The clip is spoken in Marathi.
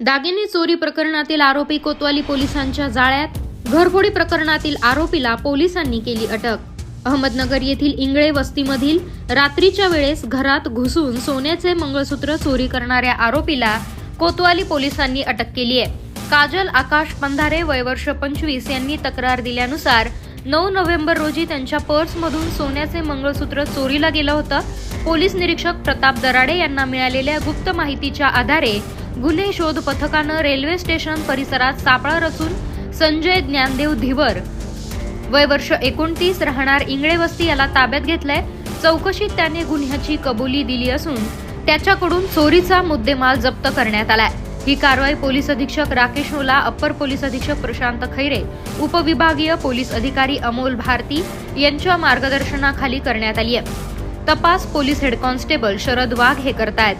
दागिने चोरी प्रकरणातील आरोपी कोतवाली पोलिसांच्या जाळ्यात घरफोडी प्रकरणातील आरोपीला पोलिसांनी केली अटक. अहमदनगर येथील इंगळे वस्तीमधील रात्रीच्या वेळेस घरात घुसून सोन्याचे मंगळसूत्र चोरी करणाऱ्या आरोपीला कोतवाली पोलिसांनी अटक केली आहे. काजल आकाश पंधारे वय वर्ष पंचवीस यांनी तक्रार दिल्यानुसार नऊ नोव्हेंबर रोजी त्यांच्या पर्समधून सोन्याचे मंगळसूत्र चोरीला गेलं होतं. पोलीस निरीक्षक प्रताप दराडे यांना मिळालेल्या गुप्त माहितीच्या आधारे गुन्हे शोध पथकानं रेल्वे स्टेशन परिसरात सापळा रचून संजय ज्ञानदेव धिवर. वय वर्ष एकोणतीस राहणार इंगळे वस्ती याला ताब्यात घेतलंय. चौकशीत त्याने गुन्ह्याची कबुली दिली असून त्याच्याकडून चोरीचा मुद्देमाल जप्त करण्यात आलाय. ही कारवाई पोलीस अधीक्षक राकेश ओला अप्पर पोलीस अधीक्षक प्रशांत खैरे उपविभागीय पोलीस अधिकारी अमोल भारती यांच्या मार्गदर्शनाखाली करण्यात आली आहे तपास police head constable Sharad Wagh हे करतायत.